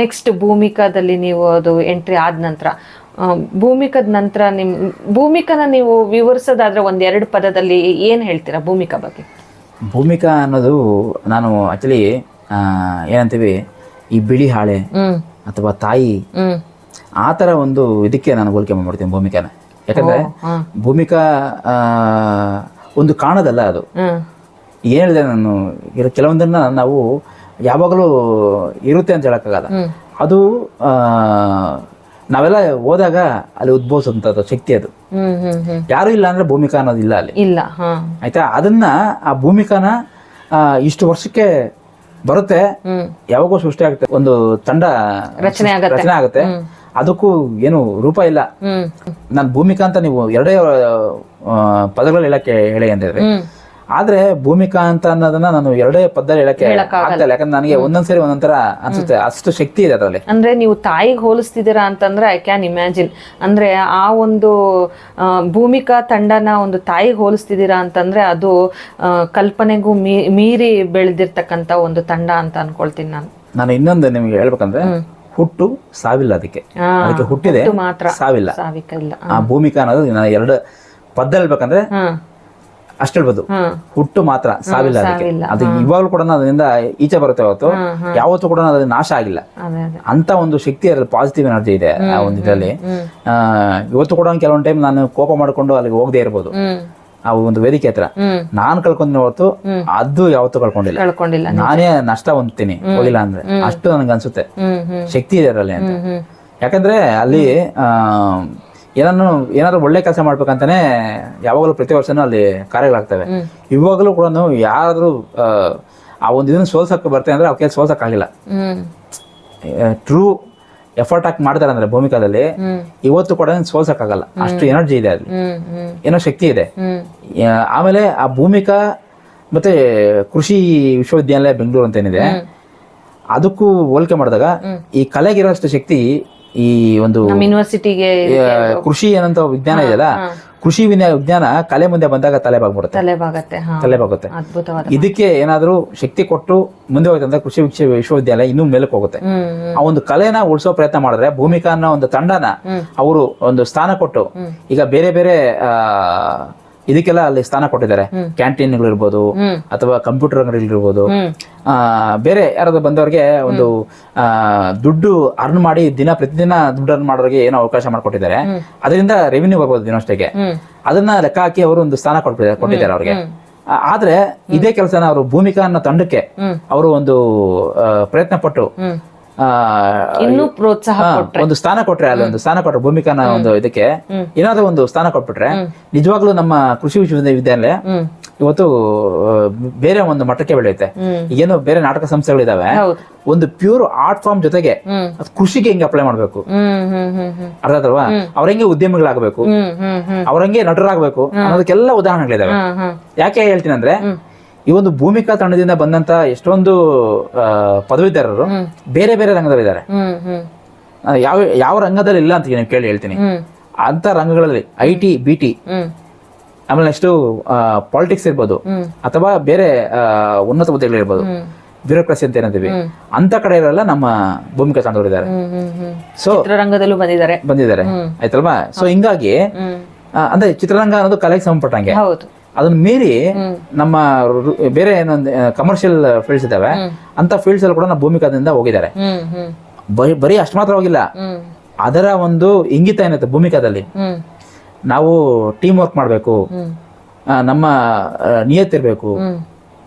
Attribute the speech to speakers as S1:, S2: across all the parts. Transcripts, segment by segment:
S1: Next ಭೂಮಿಕಾದಲ್ಲಿ ನೀವು ಅದು entry ಆದ ನಂತರ ಭೂಮಿಕದ ನಂತರ ನಿಮ್ಮ ಭೂಮಿಕನ ನೀವು ವಿವರಿಸೋದಾದ್ರೆ ಒಂದೆರಡು ಪದದಲ್ಲಿ ಏನು ಹೇಳ್ತೀರಾ ಭೂಮಿಕಾ ಬಗ್ಗೆ?
S2: ಭೂಮಿಕಾ ಅನ್ನೋದು ನಾನು ಆಕ್ಚುಲಿ ಏನಂತೀವಿ ಈ ಬಿಳಿ ಹಾಳೆ ಅಥವಾ ತಾಯಿ
S1: ಆತರ
S2: ಆ ಥರ ಒಂದು ಇದಕ್ಕೆ ನಾನು ಹೋಲಿಕೆ ಮಾಡ್ತೀನಿ ಭೂಮಿಕಾನ. ಯಾಕಂದ್ರೆ. ಭೂಮಿಕಾ ಒಂದು ಕಾಣದಲ್ಲ ಅದು. ಹೇಳಿದೆ ನಾನು ಇರೋ ಕೆಲವೊಂದನ್ನ ನಾವು ಯಾವಾಗಲೂ ಇರುತ್ತೆ ಅಂತ ಹೇಳೋಕ್ಕಾಗಲ್ಲ. ಅದು ನಾವೆಲ್ಲ ಹೋದಾಗ ಅಲ್ಲಿ ಉದ್ಭವಿಸುವಂಥದ್ದು ಶಕ್ತಿ ಅದು. ಯಾರು ಇಲ್ಲ ಅಂದ್ರೆ ಭೂಮಿಕಾ ಅನ್ನೋದು ಇಲ್ಲ ಅಲ್ಲಿ.
S1: ಇಲ್ಲ
S2: ಆಯ್ತಾ? ಅದನ್ನ ಆ ಭೂಮಿಕಾನ ಇಷ್ಟು ವರ್ಷಕ್ಕೆ ಬರುತ್ತೆ. ಯಾವಾಗೂ ಸೃಷ್ಟಿ ಆಗುತ್ತೆ. ಒಂದು ತಂಡ
S1: ರಚನೆ ಆಗತ್ತೆ.
S2: ರಚನೆ ಆಗುತ್ತೆ. ಅದಕ್ಕೂ ಏನು ರೂಪ ಇಲ್ಲ. ನಾನು ಭೂಮಿಕಾ ಅಂತ ನೀವು ಎರಡೇ ಪದಗಳಲ್ಲಿ ಪದಗಳು ಹೇಳಕ್ಕೆ ಹೇಳಿ ಅಂತ ಹೇಳಿದ್ರೆ
S1: ಹ್ಮ್.
S2: ಆದ್ರೆ ಭೂಮಿಕಾ ಅಂತ ಅನ್ನೋದನ್ನ ನಾನು ಎರಡೇ ಪದ್ದಲ್ಲಿ ಹೇಳಕ್ಕೆ ಆಗ್ತಾ ಇಲ್ಲ. ಯಾಕಂದ್ರೆ ನನಗೆ ಒಂದೊಂದ್ಸರಿ ತರ ಅನ್ಸುತ್ತೆ. ಅಷ್ಟು ಶಕ್ತಿ ಇದೆ ಅದರಲ್ಲಿ.
S1: ಅಂದ್ರೆ ನೀವು ತಾಯಿಗೆ ಹೋಲಿಸ್ತಿದ್ದೀರಾ ಅಂತಂದ್ರೆ ಐ ಕ್ಯಾನ್ ಇಮ್ಯಾಜಿನ್ ಅಂದ್ರೆ ಆ ಒಂದು ಭೂಮಿಕಾ ತಂಡನ ಒಂದು ತಾಯಿಗೆ ಹೋಲಿಸ್ತಿದ್ದೀರಾ ಅಂತಂದ್ರೆ ಅದು ಕಲ್ಪನೆಗೂ ಮೀರಿ ಬೆಳೆದಿರ್ತಕ್ಕಂಥ ಒಂದು ತಂಡ ಅಂತ ಅನ್ಕೊಳ್ತೀನಿ ನಾನು.
S2: ನಾನು ಇನ್ನೊಂದು ನಿಮ್ಗೆ ಹೇಳ್ಬೇಕಂದ್ರೆ ಹುಟ್ಟು ಸಾವಿಲ್ಲ ಅದಕ್ಕೆ. ಅದಕ್ಕೆ ಹುಟ್ಟಿದೆ
S1: ಹುಟ್ಟು ಮಾತ್ರ.
S2: ಸಾವಿಲ್ಲ.
S1: ಸಾವಿಕ ಇಲ್ಲ
S2: ಆ ಭೂಮಿಕಾ ಅನ್ನೋದು ನಾನು ಎರಡು ಪದ್ದ ಹೇಳ್ಬೇಕಂದ್ರೆ
S1: ಹ್ಮ್
S2: ಅಷ್ಟು ಹೇಳ್ಬೋದು. ಹುಟ್ಟು ಮಾತ್ರ ಸಾವಿಲ್ಲ ಅದಕ್ಕೆ. ಅದು ಇವಾಗಲೂ ಕೂಡ ಅದರಿಂದ ಈಚೆ ಬರುತ್ತೆ ಅವತ್ತು. ಯಾವತ್ತೂ ಕೂಡ ಅದು ನಾಶ ಆಗಿಲ್ಲ. ಅಂತ ಒಂದು ಶಕ್ತಿ ಅದ್ರಲ್ಲಿ ಪಾಸಿಟಿವ್ ಎನರ್ಜಿ ಇದೆ ಆ ಒಂದು ಇದರಲ್ಲಿ. ಇವತ್ತು ಕೂಡ ಕೆಲವೊಂದು ಟೈಮ್ ನಾನು ಕೋಪ ಮಾಡ್ಕೊಂಡು ಅಲ್ಲಿಗೆ ಹೋಗದೆ ಇರ್ಬೋದು. ಆ ಒಂದು ವೇದಿಕೆ ಹತ್ರ. ನಾನು ಕಳ್ಕೊಂಡ್ ಹೊರತು ಅದು ಯಾವತ್ತೂ ಕಳ್ಕೊಂಡಿಲ್ಲ. ನಾನೇ ನಷ್ಟ ಹೊಂದ್ತೀನಿ ಹೋಗಿಲ್ಲ ಅಂದ್ರೆ. ಅಷ್ಟು ನನಗೆ ಅನ್ಸುತ್ತೆ. ಶಕ್ತಿ ಇದೆ ಅದರಲ್ಲಿ ಅಂತ. ಯಾಕಂದ್ರೆ ಅಲ್ಲಿ ಆ, ಏನನ್ನು ಏನಾದ್ರು ಒಳ್ಳೆ ಕೆಲಸ ಮಾಡ್ಬೇಕಂತಾನೆ ಯಾವಾಗಲೂ ಪ್ರತಿ ವರ್ಷನೂ ಅಲ್ಲಿ ಕಾರ್ಯಗಳಾಗ್ತವೆ. ಇವಾಗಲೂ ಕೂಡ ಯಾರಾದ್ರೂ ಆ, ಒಂದು ಇದನ್ನ ಸೋಲ್ಸಕ್ಕೆ ಬರ್ತೇನೆ ಅಂದ್ರೆ ಅವ್ಕೆ ಸೋಲ್ಸಕ್ಕಾಗಿಲ್ಲ
S1: ಆಗಿಲ್ಲ
S2: ಟ್ರೂ ಎಫರ್ಟ್ ಹಾಕಿ ಮಾಡ್ತಾರೆ ಅಂದ್ರೆ ಭೂಮಿಕಾದಲ್ಲಿ ಇವತ್ತು ಕೂಡ ಸೋಲ್ಸಕ್ಕಾಗಲ್ಲ ಅಷ್ಟು ಎನರ್ಜಿ ಇದೆ ಅಲ್ಲಿ. ಏನೋ ಶಕ್ತಿ ಇದೆ. ಆಮೇಲೆ ಆ ಭೂಮಿಕಾ ಮತ್ತೆ ಕೃಷಿ ವಿಶ್ವವಿದ್ಯಾಲಯ ಬೆಂಗಳೂರು ಅಂತ ಏನಿದೆ ಅದಕ್ಕೂ ಹೋಲಿಕೆ ಮಾಡಿದಾಗ ಈ ಕಲೆಗಿರೋಷ್ಟು ಶಕ್ತಿ ಈ ಒಂದು
S1: ಯೂನಿವರ್ಸಿಟಿಗೆ
S2: ಕೃಷಿ ಏನಂತ ವಿಜ್ಞಾನ ಇದೆಯಲ್ಲ? ಕೃಷಿ ವಿಜ್ಞಾ- ವಿಜ್ಞಾನ ಕಲೆ ಮುಂದೆ ಬಂದಾಗ ತಲೆ ಬಾಗ್ಬಿಡುತ್ತೆ.
S1: ತಲೆ ಬಾಗುತ್ತೆ.
S2: ತಲೆ ಬಾಗುತ್ತೆ ಇದಕ್ಕೆ ಏನಾದ್ರೂ ಶಕ್ತಿ ಕೊಟ್ಟು ಮುಂದೆ ಹೋಗುತ್ತೆ ಅಂದ್ರೆ ಕೃಷಿ ವಿಶ್ವ- ವಿಶ್ವವಿದ್ಯಾಲಯ ಇನ್ನೂ ಮೇಲಕ್ಕೆ ಹೋಗುತ್ತೆ. ಆ ಒಂದು ಕಲೆನ ಉಳಿಸೋ ಪ್ರಯತ್ನ ಮಾಡಿದ್ರೆ ಭೂಮಿಕಾ ಅನ್ನೋ ಒಂದು ತಂಡನ ಅವರು ಒಂದು ಸ್ಥಾನ ಕೊಟ್ಟು ಈಗ ಬೇರೆ ಬೇರೆ ಆ ಇದಕ್ಕೆಲ್ಲ ಅಲ್ಲಿ ಸ್ಥಾನ ಕೊಟ್ಟಿದ್ದಾರೆ. ಕ್ಯಾಂಟೀನ್ಗಳು ಇರ್ಬೋದು ಅಥವಾ ಕಂಪ್ಯೂಟರ್ ಅಂಗಡಿಗಳಿರ್ಬೋದು. ಬೇರೆ ಯಾರಾದ್ರೂ ಬಂದವರಿಗೆ ಒಂದು ಆ ದುಡ್ಡು ಅರ್ನ್ ಮಾಡಿ ದಿನ ಪ್ರತಿದಿನ ದುಡ್ಡು ಅರ್ನ್ ಮಾಡೋರಿಗೆ ಏನೋ ಅವಕಾಶ ಮಾಡಿಕೊಟ್ಟಿದ್ದಾರೆ. ಅದರಿಂದ ರೆವಿನ್ಯೂ ಬರ್ಬೋದು ದಿನಷ್ಟಕ್ಕೆ ಅದನ್ನ ಲೆಕ್ಕ ಹಾಕಿ ಅವರು ಒಂದು ಸ್ಥಾನ ಕೊಟ್ಟಿದ್ದಾರೆ ಕೊಟ್ಟಿದ್ದಾರೆ ಅವ್ರಿಗೆ. ಆದ್ರೆ ಇದೇ ಕೆಲಸನ ಅವರು ಭೂಮಿಕಾ ಅನ್ನೋ ತಂಡಕ್ಕೆ ಅವರು ಒಂದು ಪ್ರಯತ್ನ ಪಟ್ಟು
S1: ಇನ್ನೂ ಪ್ರೋತ್ಸಾಹ
S2: ಒಂದು ಸ್ಥಾನ ಕೊಟ್ರೆ ಅಲ್ಲಿ ಒಂದು ಸ್ಥಾನ ಕೊಟ್ರೆ ಭೂಮಿಕಾನ ಒಂದು ಇದಕ್ಕೆ ಏನಾದ್ರೂ ಒಂದು ಸ್ಥಾನ ಕೊಟ್ಬಿಟ್ರೆ ನಿಜವಾಗ್ಲೂ ನಮ್ಮ ಕೃಷಿ ವಿಶ್ವವಿದ್ಯಾಲಯ ಇವತ್ತು ಬೇರೆ ಒಂದು ಮಟ್ಟಕ್ಕೆ ಬೆಳೆಯುತ್ತೆ. ಏನು ಬೇರೆ ನಾಟಕ ಸಂಸ್ಥೆಗಳಿದಾವೆ. ಒಂದು ಪ್ಯೂರ್ ಆರ್ಟ್ ಫಾರ್ಮ್ ಜೊತೆಗೆ ಕೃಷಿಗೆ ಹೆಂಗೆ ಅಪ್ಲೈ ಮಾಡ್ಬೇಕು? ಅರ್ಥ ಆಯ್ತಲ್ವಾ? ಅವ್ರ ಹೆಂಗೆ ಉದ್ಯಮಿಗಳಾಗಬೇಕು.
S1: ಅವರಂಗೆ
S2: ಅವ್ರ ಹೆಂಗೆ ನಟರಾಗಬೇಕು. ಅನ್ನೋದಕ್ಕೆಲ್ಲ ಉದಾಹರಣೆಗಳಿದಾವೆ. ಯಾಕೆ ಹೇಳ್ತೀನಿ ಅಂದ್ರೆ ಈ ಒಂದು ಭೂಮಿಕಾ ತಂಡದಿಂದ ಬಂದಂತ ಎಷ್ಟೊಂದು ಪದವೀಧರರು ಬೇರೆ ಬೇರೆ ರಂಗದಲ್ಲಿದ್ದಾರೆ. ಯಾವ ಯಾವ ರಂಗದಲ್ಲಿ ಇಲ್ಲ ಅಂತ ನೀವು ಕೇಳಿ ಹೇಳ್ತೀನಿ. ಅಂತ ರಂಗಗಳಲ್ಲಿ ಐ ಟಿ ಬಿ ಟಿ ಆಮೇಲೆ ನೆಕ್ಸ್ಟ್ ಪಾಲಿಟಿಕ್ಸ್ ಇರ್ಬೋದು ಅಥವಾ ಬೇರೆ ಉನ್ನತ ಹುದ್ದೆಗಳು
S1: ಇರ್ಬೋದು.
S2: ಬ್ಯೂರೋಕ್ರಸಿ ಅಂತ ಏನಂತೀವಿ. ಅಂತ ಕಡೆ ಇರೋಲ್ಲ ನಮ್ಮ ಭೂಮಿಕಾ ತಂಡವರಿದ್ದಾರೆ ಸೊ
S1: ಚಿತ್ರರಂಗದಲ್ಲೂ ಬಂದಿದ್ದಾರೆ.
S2: ಬಂದಿದ್ದಾರೆ. ಆಯ್ತಲ್ವಾ? ಸೊ ಹಿಂಗಾಗಿ ಅಂದ್ರೆ ಚಿತ್ರರಂಗ ಅನ್ನೋದು ಕಲೆಗೆ ಸಂಬಂಧಪಟ್ಟಂಗೆ.
S1: ಹೌದು.
S2: ಅದನ್ನ ಮೀರಿ ನಮ್ಮ ಬೇರೆ ಏನೊಂದು ಕಮರ್ಷಿಯಲ್ ಫೀಲ್ಡ್ಸ್ ಇದಾವೆ ಅಂತ ಫೀಲ್ಡ್ಸ್ ಅಲ್ಲಿ ಕೂಡ ನಮ್ಮ ಭೂಮಿಕಾದಿಂದ ಹೋಗಿದ್ದಾರೆ. ಬರೀ- ಬರೀ ಅಷ್ಟು ಮಾತ್ರ ಹೋಗಿಲ್ಲ. ಅದರ ಒಂದು ಇಂಗಿತ ಏನೈತೆ ಭೂಮಿಕಾದಲ್ಲಿ? ನಾವು ಟೀಮ್ ವರ್ಕ್ ಮಾಡಬೇಕು. ನಮ್ಮ ನಿಯತ್ತಿರಬೇಕು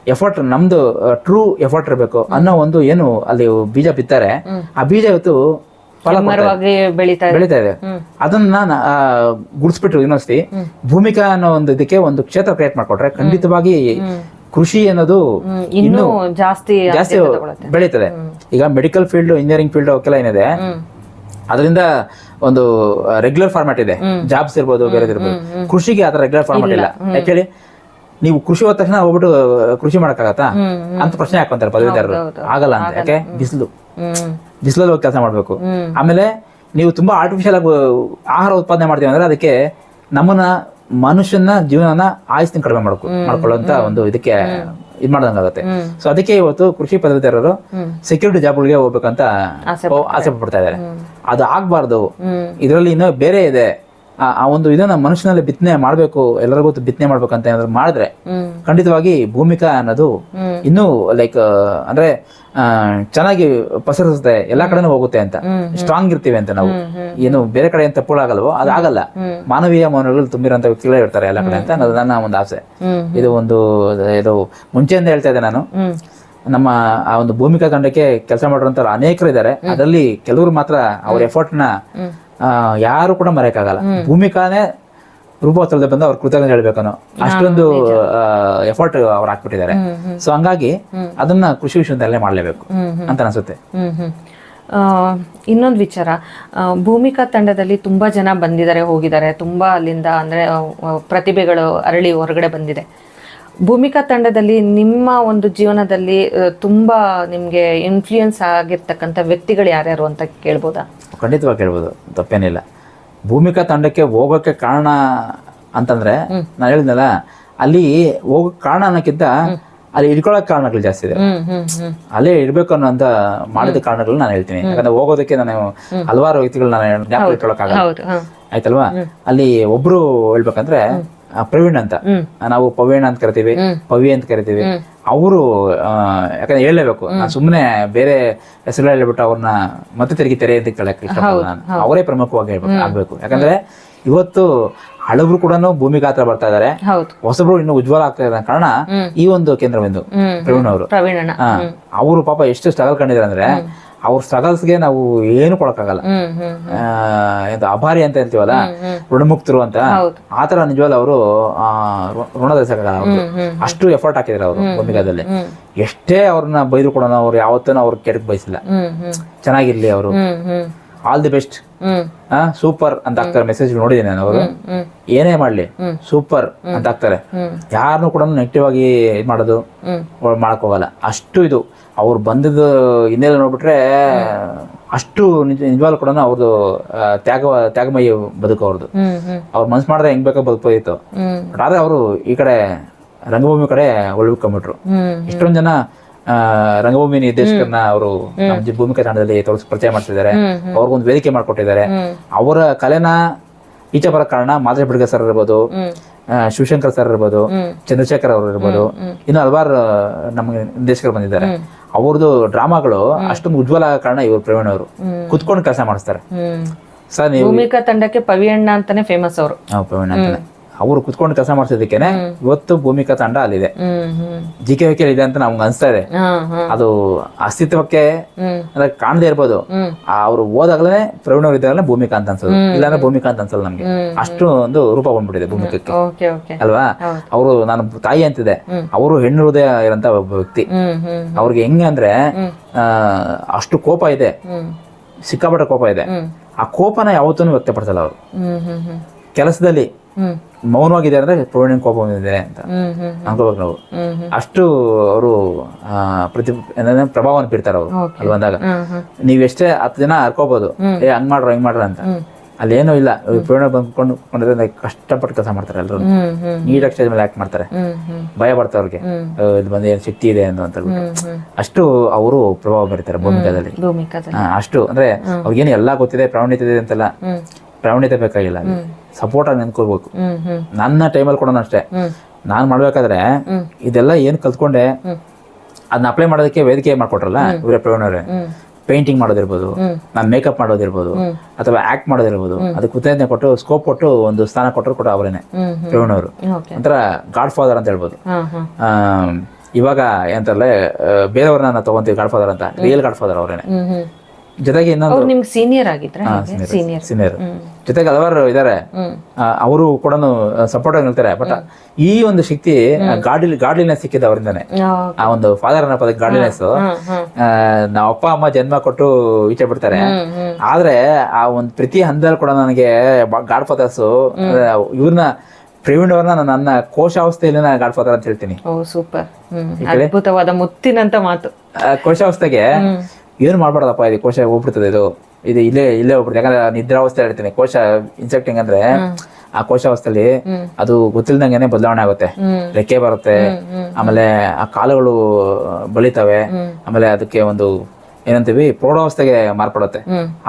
S2: ಎಫರ್ಟ್ ನಮ್ದು ಟ್ರೂ ಎಫರ್ಟ್ ಇರಬೇಕು ಅನ್ನೋ ಒಂದು ಏನು ಅಲ್ಲಿ ಬೀಜ ಬಿತ್ತಾರೆ. ಆ ಬೀಜ ಇವತ್ತು.
S1: ಮರವಾಗಿ ಬೆಳೀತಾ ಇದೆ.
S2: ಬೆಳೀತಾ ಇದೆ. ಅದನ್ನ ಗುಡಿಸ್ಬಿಟ್ರು ಯೂನಿವರ್ಸಿಟಿ. ಭೂಮಿಕಾ ಅನ್ನೋ ಒಂದು ಇದಕ್ಕೆ ಒಂದು ಕ್ಷೇತ್ರ ಕ್ರಿಯೇಟ್ ಮಾಡ್ಕೊಟ್ರೆ ಖಂಡಿತವಾಗಿ ಕೃಷಿ ಅನ್ನೋದು
S1: ಇನ್ನೂ ಜಾಸ್ತಿ
S2: ಜಾಸ್ತಿ ಬೆಳೀತದೆ. ಈಗ ಮೆಡಿಕಲ್ ಫೀಲ್ಡ್ ಇಂಜಿನಿಯರಿಂಗ್ ಫೀಲ್ಡ್ ಅವಕ್ಕೆಲ್ಲ ಏನಿದೆ ಅದರಿಂದ ಒಂದು ರೆಗ್ಯುಲರ್ ಫಾರ್ಮ್ಯಾಟ್ ಇದೆ. ಜಾಬ್ಸ್ ಇರ್ಬೋದು ಬೇರೆ ಇರ್ಬೋದು. ಕೃಷಿಗೆ ಆತರ ರೆಗ್ಯುಲರ್ ಫಾರ್ಮ್ಯಾಟ್ ಇಲ್ಲ. ಯಾಕೆ ನೀವು ಕೃಷಿ ಹೋದ ತಕ್ಷಣ ಹೋಗ್ಬಿಟ್ಟು ಕೃಷಿ ಮಾಡಕ್ಕಾಗತ್ತಾ? ಅಂತ ಪ್ರಶ್ನೆ ಹಾಕೊಂತಾರೆ ಪದವೀಧರರು. ಆಗಲ್ಲ ಅಂತ. ಯಾಕೆ? ಬಿಸಿಲು. ಬಿಸಿಲಲ್ಲಿ ಹೋಗಿ ಕೆಲಸ ಮಾಡಬೇಕು. ಆಮೇಲೆ ನೀವು ತುಂಬಾ ಆರ್ಟಿಫಿಷಿಯಲ್ ಆಗಿ ಆಹಾರ ಉತ್ಪಾದನೆ ಮಾಡ್ತೀವಿ ಅಂದ್ರೆ ಅದಕ್ಕೆ ನಮ್ಮನ್ನ ಮನುಷ್ಯನ ಜೀವನನ ಆಯುಸ್ನ ಕಡಿಮೆ ಮಾಡ್ಕೊ ಮಾಡ್ಕೊಳ್ಳುವಂತ ಒಂದು ಇದಕ್ಕೆ ಇದ್ ಮಾಡ್ದಂಗಾಗತ್ತೆ. ಸೊ ಅದಕ್ಕೆ ಇವತ್ತು ಕೃಷಿ ಪದವೀಧರರು ಸೆಕ್ಯೂರಿಟಿ ಜಾಬ್ಗಳಿಗೆ ಹೋಗ್ಬೇಕಂತ ಆಸೆ ಪಡ್ತಾ ಇದ್ದಾರೆ. ಅದು ಆಗ್ಬಾರ್ದು. ಇದರಲ್ಲಿ ಇನ್ನೂ ಬೇರೆ ಇದೆ. ಆ- ಒಂದು ಇದನ್ನ ಮನುಷ್ಯನಲ್ಲಿ ಬಿತ್ತನೆ ಮಾಡ್ಬೇಕು ಎಲ್ಲರಿಗೂ ಬಿತ್ತನೆ ಮಾಡ್ಬೇಕಂತ ಏನಾದ್ರು ಮಾಡಿದ್ರೆ ಖಂಡಿತವಾಗಿ ಭೂಮಿಕಾ ಅನ್ನೋದು ಇನ್ನೂ ಲೈಕ್ ಅಂದ್ರೆ ಚೆನ್ನಾಗಿ ಪಸರಿಸುತ್ತೆ ಎಲ್ಲಾ ಕಡೆನೂ ಹೋಗುತ್ತೆ ಅಂತ. ಸ್ಟ್ರಾಂಗ್ ಇರ್ತೀವಿ ಅಂತ ನಾವು. ಏನು ಬೇರೆ ಕಡೆ ಏನ್ ತಪ್ಪುಗಳಾಗಲ್ವೋ ಅದಾಗಲ್ಲ ಆಗಲ್ಲ. ಮಾನವೀಯ ಮೌನಗಳು ತುಂಬಿರೋ ವ್ಯಕ್ತಿಗಳೇ ಇರ್ತಾರೆ ಎಲ್ಲ ಕಡೆ ಅಂತ ಅನ್ನೋದು ನನ್ನ ಒಂದು ಆಸೆ. ಇದು ಒಂದು ಇದು ಮುಂಚೆಯಿಂದ ಹೇಳ್ತಾ ಇದ್ದೆ ನಾನು. ನಮ್ಮ ಆ ಒಂದು ಭೂಮಿಕಾ ತಂಡಕ್ಕೆ ಕೆಲಸ ಮಾಡುವಂತ ಅನೇಕರು ಇದ್ದಾರೆ. ಅದರಲ್ಲಿ ಕೆಲವರು ಮಾತ್ರ ಅವ್ರ ಎಫರ್ಟ್ನ ಯಾರು ಕೂಡ ಮರೆಯಕ್ಕಾಗಲ್ಲ. ಭೂಮಿಕಾನೇ ರೂಪೋತ್ಸವದ ಬಂದು ಅವ್ರ ಕೃತಜ್ಞತೆ ಹೇಳ್ಬೇಕನ್ನೋ ಅಷ್ಟೊಂದು ಎಫರ್ಟ್ ಅವ್ರು ಹಾಕ್ಬಿಟ್ಟಿದ್ದಾರೆ. ಸೊ ಹಂಗಾಗಿ ಅದನ್ನ ಕೃಷಿ ವಿಷಯದಲ್ಲೇ ಮಾಡಲೇಬೇಕು ಅಂತ ಅನ್ಸುತ್ತೆ.
S1: ಇನ್ನೊಂದು ವಿಚಾರ. ಭೂಮಿಕಾ ತಂಡದಲ್ಲಿ ತುಂಬಾ ಜನ ಬಂದಿದ್ದಾರೆ ಹೋಗಿದ್ದಾರೆ. ತುಂಬಾ ಅಲ್ಲಿಂದ ಅಂದ್ರೆ ಪ್ರತಿಭೆಗಳು ಅರಳಿ ಹೊರಗಡೆ ಬಂದಿದೆ. ಭೂಮಿಕಾ ತಂಡದಲ್ಲಿ ನಿಮ್ಮ ಒಂದು ಜೀವನದಲ್ಲಿ ತುಂಬ ತುಂಬಾ ನಿಮ್ಗೆ ಇನ್ಫ್ಲೂಯೆನ್ಸ್ ಆಗಿರ್ತಕ್ಕಂಥ ವ್ಯಕ್ತಿಗಳು ಯಾರ್ಯಾರು ಅಂತ ಕೇಳ್ಬೋದಾ?
S2: ಖಂಡಿತವಾಗಿ ಕೇಳ್ಬೋದು. ತಪ್ಪೇನಿಲ್ಲ. ಭೂಮಿಕಾ ತಂಡಕ್ಕೆ ಹೋಗೋಕೆ ಕಾರಣ ಅಂತಂದ್ರೆ ನಾನು ಹೇಳಿದ್ನಲ್ಲ ಅಲ್ಲಿ ಹೋಗೋಕ್ ಕಾರಣ ಅನ್ನೋಕ್ಕಿಂತ ಅಲ್ಲಿ ಇಟ್ಕೊಳ್ಳೋಕೆ ಕಾರಣಗಳು ಜಾಸ್ತಿ ಇದೆ. ಅಲ್ಲೇ ಇಡ್ಬೇಕು ಅನ್ನೋಂತ ಮಾಡಿದ ಕಾರಣಗಳು ನಾನು ಹೇಳ್ತೀನಿ. ಯಾಕಂದ್ರೆ ಹೋಗೋದಕ್ಕೆ ನಾನು ಹಲವಾರು ವ್ಯಕ್ತಿಗಳು ನಾನು ಜ್ಞಾಪಕ ಇಟ್ಕೊಳ್ಳೋಕ್ಕಾಗಲ್ಲ
S1: ಹೌದು
S2: ಆಯ್ತಲ್ವಾ? ಅಲ್ಲಿ ಒಬ್ರು ಹೇಳ್ಬೇಕಂದ್ರೆ ಪ್ರವೀಣ್ ಅಂತ. ನಾವು ಪವೇಣ ಅಂತ ಕರಿತೀವಿ ಪವಿ ಅಂತ ಕರಿತೀವಿ. ಅವರು ಯಾಕಂದ್ರೆ ಹೇಳಲೇಬೇಕು ನಾನು ಸುಮ್ಮನೆ ಬೇರೆ ಹೆಸರು ಹೇಳ್ಬಿಟ್ಟು ಅವ್ರನ್ನ ಮತ್ತೆ ತಿರುಗಿ ತೆರೆ ಅಂತ ಕೇಳಕ್ಕೆ ಇಷ್ಟಪಡಲ್ಲ ನಾನು. ಅವರೇ ಪ್ರಮುಖವಾಗಿ ಹೇಳ್ಬೇಕು ಆಗ್ಬೇಕು. ಯಾಕಂದ್ರೆ ಇವತ್ತು ಹಳಬ್ರು ಕೂಡ ಭೂಮಿ ಗಾತ್ರ ಬರ್ತಾ ಇದಾರೆ. ಹೊಸಬ್ರು ಇನ್ನು ಉಜ್ವಲ ಆಗ್ತಾ ಇರೋ ಕಾರಣ ಈ ಒಂದು ಕೇಂದ್ರವೆಂದು
S1: ಬಂದು
S2: ಪ್ರವೀಣ್ ಅವರು. ಅವರು ಪಾಪ ಎಷ್ಟು ಸ್ಟ್ರಗಲ್ ಕಂಡಿದ್ದಾರೆ ಅಂದ್ರೆ ಅವ್ರ ಸ್ಟ್ರಗಲ್ಸ್ಗೆ ನಾವು ಏನು ಕೊಡಕ್ಕಾಗಲ್ಲ. ಎಂತ ಇದು ಅಭಾರಿ ಅಂತ ಹೇಳ್ತೀವಲ್ಲ? ಋಣಮುಕ್ತರು ಅಂತ? ಆತರ ನಿಜವಾಗ್ಲೂ ಅವರು ಋಣ ತೀರ್ಸಕ್ಕಾಗಲ್ಲ ಅಷ್ಟು ಎಫರ್ಟ್ ಹಾಕಿದ್ರು ಅವರು ಭೂಮಿಕಾದಲ್ಲಿ ಎಷ್ಟೇ ಅವ್ರನ್ನ ಬೈದು ಕೊಡೋಣ ಅವ್ರು ಯಾವತ್ತೂ ಅವ್ರ ಕೆಡಕ್ ಬಯಸಿಲ್ಲ. ಚೆನ್ನಾಗಿರ್ಲಿ ಅವರು. ಆಲ್ ದಿ ಬೆಸ್ಟ್ ಸೂಪರ್ ಅಂತ ಹಾಕ್ತಾರೆ ಮೆಸೇಜ್ ನೋಡಿದ್ದೀನಿ ನಾನು ಅವರು. ಏನೇ ಮಾಡ್ಲಿ ಸೂಪರ್ ಅಂತ ಹಾಕ್ತಾರೆ. ಯಾರನ್ನು ಕೂಡ ನೆಗೆಟಿವ್ ಆಗಿ ಇದ್ ಮಾಡೋದು. ಮಾಡಕ್ ಹೋಗಲ್ಲ. ಅಷ್ಟು ಇದು ಅವ್ರು ಬಂದಿದ್ದು ಹಿನ್ನೆಲೆ ನೋಡ್ಬಿಟ್ರೆ ಅಷ್ಟು ನಿಜ ನಿಜವಾಗ್ಲೂ ಕೂಡ ಅವ್ರದ್ದು ತ್ಯಾಗ ತ್ಯಾಗಮಯ ಬದುಕು ಅವ್ರದ್ದು ಅವ್ರ ಮನ್ಸು ಮಾಡಿದ್ರೆ ಹೆಂಗ್ ಬೇಕೋ ಬದುಕೋದಿತ್ತು ಬಟ್ ಆದ್ರೆ ಅವರು ಈ ಕಡೆ ರಂಗಭೂಮಿ ಕಡೆ ಒಳ್ಬಿಕೊಂಡ್ಬಿಟ್ರು
S1: ಹ್ಮ್
S2: ಎಷ್ಟೊಂದ್ ಜನ ರಂಗಭೂಮಿ ನಿರ್ದೇಶಕರನ್ನ ಅವರು ನಮ್ಮ ಭೂಮಿಕಾ ತಂಡದಲ್ಲಿ ತೋರಿಸಿ ಪರಿಚಯ ಮಾಡ್ತಿದ್ದಾರೆ. ಅವ್ರಿಗೊಂದು ವೇದಿಕೆ ಮಾಡಿಕೊಟ್ಟಿದ್ದಾರೆ. ಅವರ ಕಲೆನ ಈಚೆ ಬರೋ ಕಾರಣ ಮಾದರಿ ಬಿಡ್ಗ ಸರ್ ಇರ್ಬೋದು ಶಿವಶಂಕರ್ ಸರ್ ಇರ್ಬೋದು ಚಂದ್ರಶೇಖರ್ ಅವರು ಇರ್ಬೋದು ಇನ್ನು ಹಲವಾರು ನಮಗೆ ನಿರ್ದೇಶಕರು ಬಂದಿದ್ದಾರೆ. ಅವ್ರದ್ದು ಡ್ರಾಮಾಗಳು ಅಷ್ಟೊಂದು ಉಜ್ವಲ ಆಗ ಕಾರಣ ಇವರು ಪ್ರವೀಣ್ ಅವರು ಕುತ್ಕೊಂಡು ಕೆಲಸ ಮಾಡಿಸ್ತಾರೆ. ಸರ್ ನೀವು
S1: ಭೂಮಿಕಾ ತಂಡಕ್ಕೆ ಪವಿಯಣ್ಣ ಅಂತಾನೆ ಫೇಮಸ್ ಅವರು.
S2: ಪವಿಯಣ್ಣ ಪ್ರವೀಣ್ ಅಂತಾನೆ ಅವರು ಕುತ್ಕೊಂಡು ಕೆಲಸ ಮಾಡಿಸೋದಕ್ಕೇನೆ ಇವತ್ತು ಭೂಮಿಕಾ ತಂಡ ಅಲ್ಲಿದೆ. ಜಿ ಕೆ ವಕೀಲ್ ಇದೆ ಅಂತ ನಮ್ಗೆ ಅನಿಸ್ತಾ ಇದೆ ಅದು ಅಸ್ತಿತ್ವಕ್ಕೆ ಕಾಣದೇ ಇರ್ಬೋದು. ಅವರು ಹೋದಾಗಲೇ ಪ್ರವೀಣ್ ಅವ್ರು ಇದ್ದಾಗಲೇ ಭೂಮಿಕಾ ಅಂತ ಅನ್ಸೋದು. ಇಲ್ಲಾಂದ್ರೆ ಭೂಮಿಕಾ ಅಂತ ಅನ್ಸಲ್ಲ ನಮ್ಗೆ. ಅಷ್ಟು ಒಂದು ರೂಪ ಬಂದ್ಬಿಟ್ಟಿದೆ ಭೂಮಿಕಕ್ಕೆ. ಅಲ್ವಾ? ಅವರು ನಾನು ತಾಯಿ ಅಂತಿದೆ ಅವರು ಹೆಣ್ಣು ಹೃದಯ ಇರೋಂತ ಒಬ್ಬ ವ್ಯಕ್ತಿ. ಅವ್ರಿಗೆ ಹೆಂಗೆ ಅಂದ್ರೆ ಅಷ್ಟು ಕೋಪ ಇದೆ. ಸಿಕ್ಕಾಪಟ್ಟೆ ಕೋಪ ಇದೆ. ಆ ಕೋಪನ ಯಾವತ್ತೂ ವ್ಯಕ್ತಪಡಿಸಲ್ಲ ಅವರು. ಕೆಲಸದಲ್ಲಿ ಮೌನವಾಗಿದೆ ಅಂದ್ರೆ ಪ್ರವೀಣ್ ಕೋಪ ಬಂದಿದೆ ಅಂತ. ಅನ್ಕೋಬೇಕು ನಾವು ಅಷ್ಟು ಅವರು ಪ್ರತಿ ಪ್ರಭಾವವನ್ನು ಬೀರ್ತಾರೆ ಅವರು. ಅಲ್ಲಿ ಬಂದಾಗ. ನೀವ್ ಎಷ್ಟೇ ಹತ್ತು ಜನ ಹರ್ಕೋಬಹುದು ಏ ಹಂಗ್ ಮಾಡ್ರ ಹಿಂಗ್ ಮಾಡ್ರ ಅಂತ. ಅಲ್ಲೇನೂ ಏನೂ ಇಲ್ಲ. ಪೂರ್ಣ ಬಂದ್ಕೊಂಡು ಕಷ್ಟಪಟ್ಟು ಕೆಲಸ ಮಾಡ್ತಾರೆ ಎಲ್ಲರೂ. ನೀಟಾಗಿ ಸ್ಟೇಜ್ ಮೇಲೆ ಆಕ್ಟ್ ಮಾಡ್ತಾರೆ. ಭಯ ಬರ್ತದೆ ಅವ್ರಿಗೆ. ಇಲ್ಲಿ ಬಂದು ಏನ್ ಶಕ್ತಿ ಇದೆ ಅಂತ ಹೇಳ್ಬಿಟ್ಟು.
S1: ಹ್ಮ್
S2: ಅಷ್ಟು ಅವರು ಪ್ರಭಾವ ಬೀರ್ತಾರೆ ಭೂಮಿಕಾದಲ್ಲಿ.
S1: ಭೂಮಿಕಾದಲ್ಲಿ.
S2: ಅಷ್ಟು. ಅಂದ್ರೆ ಅವ್ರಿಗೇನು ಎಲ್ಲಾ ಗೊತ್ತಿದೆ ಪ್ರಾವಣ್ಯತೆ ಇದೆ ಅಂತೆಲ್ಲ.
S1: ಹ್ಮ್.
S2: ಪ್ರಾವಣ್ಯತೆ ಬೇಕಾಗಿಲ್ಲ ಸಪೋರ್ಟ್ ಆಗಿ ನಿಂತ್ಕೋಬೇಕು ನನ್ನ ಟೈಮಲ್ಲಿ ಕೊಡೋಣ ಅಷ್ಟೇ. ನಾನು ಮಾಡ್ಬೇಕಾದ್ರೆ ಇದೆಲ್ಲ ಏನ್ ಕಲ್ತ್ಕೊಂಡೆ ಅದನ್ನ ಅಪ್ಲೈ ಮಾಡೋದಕ್ಕೆ ವೇದಿಕೆ ಮಾಡ್ಕೊಟ್ರಲ್ಲ ಇವರೇ ಪ್ರವೀಣ್ ಅವರೇ
S1: ಹ್ಮ್.
S2: ಪೇಂಟಿಂಗ್ ಮಾಡೋದಿರ್ಬೋದು ನಾನು ಮೇಕಪ್ ಮಾಡೋದಿರ್ಬೋದು ಅಥವಾ ಆಕ್ಟ್ ಮಾಡೋದಿರ್ಬೋದು ಅದಕ್ಕೆ ಕೃತಜ್ಞತೆ ಕೊಟ್ಟು ಸ್ಕೋಪ್ ಕೊಟ್ಟು ಒಂದು ಸ್ಥಾನ ಕೊಟ್ಟರು ಕೂಡ ಅವರೇನೆ ಪ್ರವೀಣ್ ಅವರು ಒಂಥರ ಗಾಡ್ ಫಾದರ್ ಅಂತ ಹೇಳ್ಬೋದು. ಇವಾಗ ಏನಂತಾರಲ್ಲ ಬೇರೆಯವ್ರನ್ನ ತಗೊಂತೀವಿ ಗಾಡ್ ಫಾದರ್ ಅಂತ ರಿಯಲ್ ಗಾಡ್ ಫಾದರ್ ಅವರೇನೆ. ಜೊತೆಗೆ ಇನ್ನೊಂದು
S1: ನಿಮ್ಗೆ ಸೀನಿಯರ್ ಆಗಿದ್ರೆ ಸೀನಿಯರ್
S2: ಸೀನಿಯರ್ ಜೊತೆಗೆ ಹಲವಾರು ಇದಾರೆ. ಅವರು ಕೂಡ ಸಪೋರ್ಟ್ ಆಗಿ ನಿಲ್ತಾರೆ. ಬಟ್ ಈ ಒಂದು ಶಕ್ತಿ ಗಾಡಿ ಸಿಕ್ಕಿದ ಸಿಕ್ಕಿದೆ ಅವರಿಂದಾನೆ. ಆ ಒಂದು ಫಾದರ್ ಅನ್ನೋ
S1: ಪದ ಗಾಡ್ಲಿನೆಸ್
S2: ನಾವ್ ಅಪ್ಪ ಅಮ್ಮ ಜನ್ಮ ಕೊಟ್ಟು ಈಚೆ ಬಿಡ್ತಾರೆ. ಆದ್ರೆ ಆ ಒಂದು ಪ್ರತಿ ಹಂತದಲ್ಲಿ ಕೂಡ ನನಗೆ ಗಾಡ್ ಫಾದರ್ಸ್ ಇವ್ರನ್ನ ಪ್ರವೀಣ್ ಅವ್ರನ್ನ ನನ್ನ ಕೋಶಾವಸ್ಥೆಯಲ್ಲಿ ಗಾಡ್ ಫಾದರ್ ಅಂತ ಹೇಳ್ತೀನಿ.
S1: ಓ ಸೂಪರ್. ಅದ್ಭುತವಾದ ಮುತ್ತಿನಂತ ಮಾತು.
S2: ಕೋಶಾವಸ್ಥೆಗೆ ಏನು ಮಾಡ್ಬಾರ್ದಪ್ಪ? ಇದು ಕೋಶ ಹೋಗ್ಬಿಡ್ತದೆ ಇದು. ಇದು ಇಲ್ಲೇ ಇಲ್ಲೇ ಹೋಗ್ಬಿಡ್ತದೆ. ಯಾಕಂದ್ರೆ ನಿದ್ರಾವಸ್ಥೆ ಹೇಳ್ತೀನಿ ಕೋಶ ಇನ್ಸೆಕ್ಟಿಂಗ್ ಅಂದ್ರೆ ಆ ಕೋಶಾವಸ್ಥೆಯಲ್ಲಿ ಅದು ಗೊತ್ತಿಲ್ದಂಗೆನೆ ಬದಲಾವಣೆ ಆಗುತ್ತೆ. ರೆಕ್ಕೆ ಬರುತ್ತೆ. ಆಮೇಲೆ ಆ ಕಾಲುಗಳು ಬಳಿತಾವೆ ಆಮೇಲೆ ಅದಕ್ಕೆ ಒಂದು ಏನಂತೀವಿ? ಪ್ರೌಢಾವಸ್ಥೆಗೆ ಮಾರ್ಪಡುತ್ತೆ.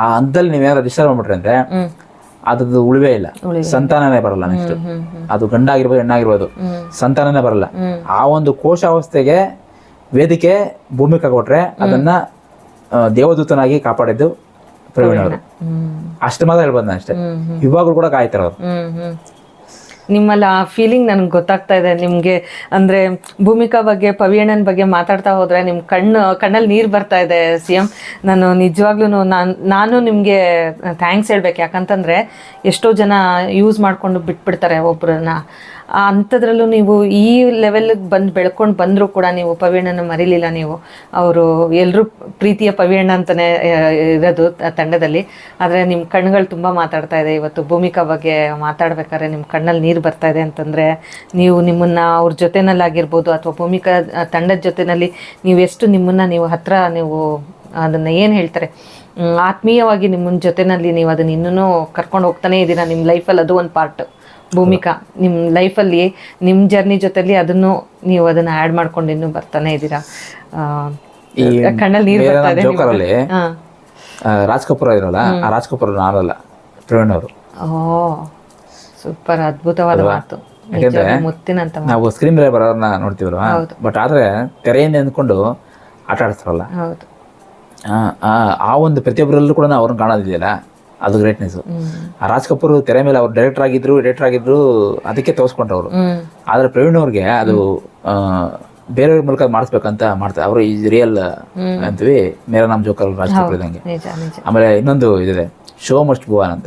S2: ಆ ಹಂತದಲ್ಲಿ ನೀವೇನಾದ್ರು ಡಿಸ್ಟರ್ಬ್ ಮಾಡ್ಬಿಟ್ರೆ ಅಂದ್ರೆ ಅದ್ರದ್ದು ಉಳಿವೇ ಇಲ್ಲ. ಸಂತಾನನೇ ಬರಲ್ಲ ನೆಕ್ಸ್ಟ್ ಅದು ಗಂಡಾಗಿರ್ಬೋದು ಹೆಣ್ಣಾಗಿರ್ಬೋದು. ಸಂತಾನನೇ ಬರಲ್ಲ. ಆ ಒಂದು ಕೋಶಾವಸ್ಥೆಗೆ ವೇದಿಕೆ ಭೂಮಿಕೆ ಕೊಟ್ರೆ ಅದನ್ನ ದೇವದೂತನಾಗಿ ಕಾಪಾಡಿದ್ದು ಪ್ರವೀಣ್. ಅವರು ಅಷ್ಟು ಮಾತ್ರ ಹೇಳ್ಬೋದು ನಾನು ಅಷ್ಟೇ. ಇವಾಗಲೂ ಕೂಡ ಕಾಯ್ತಾರೆ ಅವರು
S1: ನಿಮ್ಮಲ್ಲಿ ಆ ಫೀಲಿಂಗ್ ನನಗೆ ಗೊತ್ತಾಗ್ತಾ ಇದೆ. ನಿಮಗೆ ಅಂದ್ರೆ ಭೂಮಿಕಾ ಬಗ್ಗೆ ಪವಿಯಣ್ಣನ ಬಗ್ಗೆ ಮಾತಾಡ್ತಾ ಹೋದರೆ ನಿಮ್ಮ ಕಣ್ಣು ಕಣ್ಣಲ್ಲಿ ನೀರು ಬರ್ತಾ ಇದೆ ಸಿ ಎಂ ನಾನು ನಿಜವಾಗ್ಲೂ ನಾನು ನಾನು ನಿಮಗೆ ಥ್ಯಾಂಕ್ಸ್ ಹೇಳ್ಬೇಕು. ಯಾಕಂತಂದ್ರೆ ಎಷ್ಟೋ ಜನ ಯೂಸ್ ಮಾಡ್ಕೊಂಡು ಬಿಟ್ಬಿಡ್ತಾರೆ ಒಬ್ರನ್ನ. ಆ ಅಂಥದ್ರಲ್ಲೂ ನೀವು ಈ ಲೆವೆಲ್ಗೆ ಬಂದು ಬೆಳ್ಕೊಂಡು ಬಂದರೂ ಕೂಡ ನೀವು ಪವಿಯಣ್ಣನ ಮರಿಲಿಲ್ಲ ನೀವು. ಅವರು ಎಲ್ಲರೂ ಪ್ರೀತಿಯ ಪವಿಯಣ್ಣ ಅಂತಲೇ ಇರೋದು ತಂಡದಲ್ಲಿ. ಆದರೆ ನಿಮ್ಮ ಕಣ್ಣುಗಳು ತುಂಬ ಮಾತಾಡ್ತಾ ಇದೆ. ಇವತ್ತು ಭೂಮಿಕಾ ಬಗ್ಗೆ ಮಾತಾಡ್ಬೇಕಾದ್ರೆ ನಿಮ್ಮ ಕಣ್ಣಲ್ಲಿ ನೀರು ಬರ್ತಾ ಇದೆ ಅಂತಂದರೆ ನೀವು ನಿಮ್ಮನ್ನು ಅವ್ರ ಜೊತೆನಲ್ಲಾಗಿರ್ಬೋದು ಅಥವಾ ಭೂಮಿಕಾ ತಂಡದ ಜೊತೆನಲ್ಲಿ ನೀವು ಎಷ್ಟು ನಿಮ್ಮನ್ನು ನೀವು ಹತ್ರ ನೀವು ಅದನ್ನು ಏನು ಹೇಳ್ತಾರೆ? ಆತ್ಮೀಯವಾಗಿ ನಿಮ್ಮ ಜೊತೆನಲ್ಲಿ ನೀವು ಅದನ್ನ ಇನ್ನೂ ಕರ್ಕೊಂಡು ಹೋಗ್ತಾನೆ ಇದ್ದೀರಾ ನಿಮ್ಮ ಲೈಫಲ್ಲಿ ಅದು ಒಂದು ಪಾರ್ಟ್ ಭೂಮಿಕಾ ನಿಮ್ಮ ಲೈಫಲ್ಲಿ ನಿಮ್ಮ ಜರ್ನಿ ಜೊತೆಲಿ ಅದನ್ನು ನೀವು ಅದನ್ನ ಆ್ಯಡ್ ಮಾಡ್ಕೊಂಡು ಇನ್ನೂ ಬರ್ತಾನೆ ಇದ್ದೀರಾ ಕಣ್ಣಲ್ಲಿ ನೀರು
S2: ಬೇರೆ
S1: ಬರ್ತಾ ಇದೆ
S2: ಜೋಕರಲ್ಲಿ ರಾಜ್ ಕಪೂರ್ ಇರಲ್ಲ ಆ ರಾಜ್ ಕಪೂರ್ ನಾನಲ್ಲ ಪ್ರವೀಣ್ ಅವರು.
S1: ಓ ಸೂಪರ್ ಅದ್ಭುತವಾದ ಮಾತು. ಮುತ್ತಿನಂತ
S2: ನಾವು ಸ್ಕ್ರೀನ್ ಮೇಲೆ ಬರೋರ್ನ ನೋಡ್ತೀವಲ್ವ? ಬಟ್ ಆದ್ರೆ ತೆರೆಯಿಂದ ಅಂದ್ಕೊಂಡು ಆಟ
S1: ಹೌದು.
S2: ಆ, ಆ ಆ ಒಂದು ಪ್ರತಿಯೊಬ್ಬರಲ್ಲೂ ಕೂಡ ಅವ್ರನ್ನ ಕಾಣೋದಿದೆಯಲ್ಲ? ಅದು ಗ್ರೇಟ್ನೆಸ್ ಆ ರಾಜ್ ಕಪೂರ್ ತೆರೆ ಮೇಲೆ ಅವ್ರು ಡೈರೆಕ್ಟರ್ ಆಗಿದ್ರು ಡೈರೆಕ್ಟರ್ ಆಗಿದ್ರು ಅದಕ್ಕೆ
S1: ತೋರಿಸ್ಕೊಂಡವ್ರು.
S2: ಆದ್ರೆ ಪ್ರವೀಣ್ ಅವ್ರಿಗೆ ಅದು ಬೇರೆಯವ್ರ ಮೂಲಕ ಮಾಡಿಸ್ಬೇಕಂತ ಮಾಡ್ತಾರೆ ಅವರು ಈ ರಿಯಲ್ ಅಂತೀವಿ ಮೇರಾ ನಾಮ್ ಜೋಕರ್ ರಾಜ್ ಕಪೂರ್
S1: ನಿಜ
S2: ಆಮೇಲೆ ಇನ್ನೊಂದು ಇದಿದೆ ಶೋ ಮಸ್ಟ್ ಭುವನ್ ಅಂತ.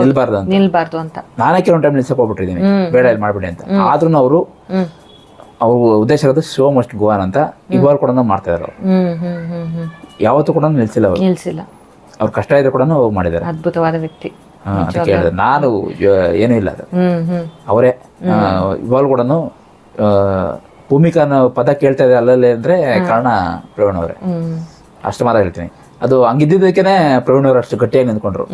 S2: ನಿಲ್ಬಾರ್ದು ಅಂತ.
S1: ನಿಲ್ಬಾರ್ದು ಅಂತ.
S2: ನಾನೇ ಕೆಲವೊಂದು ಟೈಮ್ ನಿಲ್ಸಕ್ ಹೋಗ್ಬಿಟ್ಟಿದ್ದೀನಿ. ಬೇಡ ಇಲ್ಲಿ ಮಾಡ್ಬಿಡಿ ಅಂತ. ಆದ್ರೂ ಅವರು ಅವ್ರ ಉದ್ದೇಶ ಇರೋದು ಶೋ ಮಸ್ಟ್ ಗೋವಾನ್ ಅಂತ ಇವಾಗ ಕೂಡ ಮಾಡ್ತಾ ಇದಾರೆ ಅವ್ರು. ಯಾವತ್ತೂ ಕೂಡ ನಿಲ್ಸಿಲ್ಲ ಅವರು.
S1: ನಿಲ್ಸಿಲ್ಲ.
S2: ಅವ್ರ ಕಷ್ಟ ಇದ್ರೆ ಕೂಡ ಮಾಡಿದ್ದಾರೆ.
S1: ಅದ್ಭುತವಾದ ವ್ಯಕ್ತಿ.
S2: ನಾನು ಏನೂ ಇಲ್ಲ ಅದು. ಅವರೇ ಇವಾಗ ಕೂಡ ಭೂಮಿಕಾ ಅನ್ನೋ ಪದ ಕೇಳ್ತಾ ಇದೆ ಅಲ್ಲಲ್ಲೇ ಅಂದ್ರೆ ಕಾರಣ ಪ್ರವೀಣ್ ಅವರೇ. ಅಷ್ಟು ಮಾತ್ರ ಹೇಳ್ತೀನಿ. ಅದು ಹಂಗಿದ್ದಕ್ಕೇನೆ ಪ್ರವೀಣ್ ಅವರು ಅಷ್ಟು ಗಟ್ಟಿಯಾಗಿ ನಿಂತ್ಕೊಂಡ್ರು.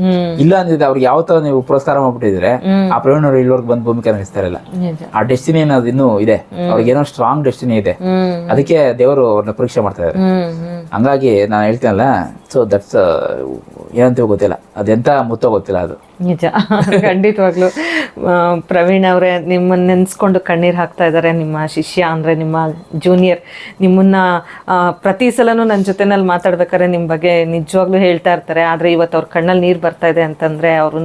S2: ಇಲ್ಲ ಅಂದಿದ್ರೆ ಅವ್ರಿಗೆ ತರ ನೀವು ಪುರಸ್ಕಾರ ಮಾಡ್ಬಿಟ್ಟಿದ್ರೆ ಆ ಪ್ರವೀಣ್ ಅವರು ಇಲ್ಲಿವರೆಗೆ ಬಂದ್ ಭೂಮಿಕೆ ನಡೆಸ್ತಾ ಇರಲಿಲ್ಲ ಆ ಡೆಸ್ಟಿನಿ ಅನ್ನೋದು ಇನ್ನೂ ಇದೆ. ಅವ್ರಿಗೆ ಏನೋ ಸ್ಟ್ರಾಂಗ್ ಡೆಸ್ಟಿನಿ ಇದೆ. ಅದಕ್ಕೆ ದೇವರು ಅವ್ರನ್ನ ಪರೀಕ್ಷೆ ಮಾಡ್ತಾ ಇದ್ದಾರೆ ಹಂಗಾಗಿ ನಾನು ಹೇಳ್ತೀನಲ್ಲ ಸೊ ದಟ್ಸ್ ಏನಂತೀವಿ ಗೊತ್ತಿಲ್ಲ. ಅದೆಂತ ಮುತ್ತೋ ಗೊತ್ತಿಲ್ಲ ಅದು.
S1: ನಿಜ. ಖಂಡಿತವಾಗ್ಲು. ಪ್ರವೀಣ್ ಅವರೇ ನಿಮ್ಮನ್ನ ನೆನೆಸ್ಕೊಂಡು ಕಣ್ಣೀರು ಹಾಕ್ತಾ ಇದ್ದಾರೆ ನಿಮ್ಮ ಶಿಷ್ಯ ಅಂದರೆ ನಿಮ್ಮ ಜೂನಿಯರ್ ನಿಮ್ಮನ್ನ ಪ್ರತಿ ಸಲನೂ ನನ್ನ ಜೊತೆನಲ್ಲಿ ಮಾತಾಡ್ಬೇಕಾದ್ರೆ ನಿಮ್ಮ ಬಗ್ಗೆ ನಿಜವಾಗ್ಲೂ ಹೇಳ್ತಾ ಇರ್ತಾರೆ. ಆದರೆ ಇವತ್ತು ಅವ್ರ ಕಣ್ಣಲ್ಲಿ ನೀರು ಬರ್ತಾ ಇದೆ ಅಂತಂದರೆ ಅವರು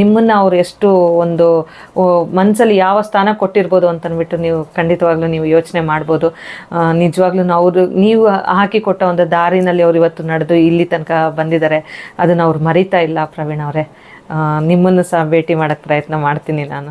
S1: ನಿಮ್ಮನ್ನ ಅವ್ರು ಎಷ್ಟು ಒಂದು ಮನಸ್ಸಲ್ಲಿ ಯಾವ ಸ್ಥಾನ ಕೊಟ್ಟಿರ್ಬೋದು ಅಂತನ್ಬಿಟ್ಟು ನೀವು ಖಂಡಿತವಾಗ್ಲೂ ನೀವು ಯೋಚನೆ ಮಾಡ್ಬೋದು. ನಿಜವಾಗ್ಲೂ ಅವರು, ನೀವು ಹಾಕಿಕೊಟ್ಟ ಒಂದು ದಾರಿನಲ್ಲಿ ಅವ್ರು ಇವತ್ತು ನಡೆದು ಇಲ್ಲಿ ತನಕ ಬಂದಿದ್ದಾರೆ. ಅದನ್ನು ಅವ್ರು ಮರಿತಾ ಇಲ್ಲ ಪ್ರವೀಣ್ ಅವರೇ. ನಿಮ್ಮನ್ನು ಸಹ ಭೇಟಿ ಮಾಡೋಕ್ಕೆ ಪ್ರಯತ್ನ ಮಾಡ್ತೀನಿ ನಾನು.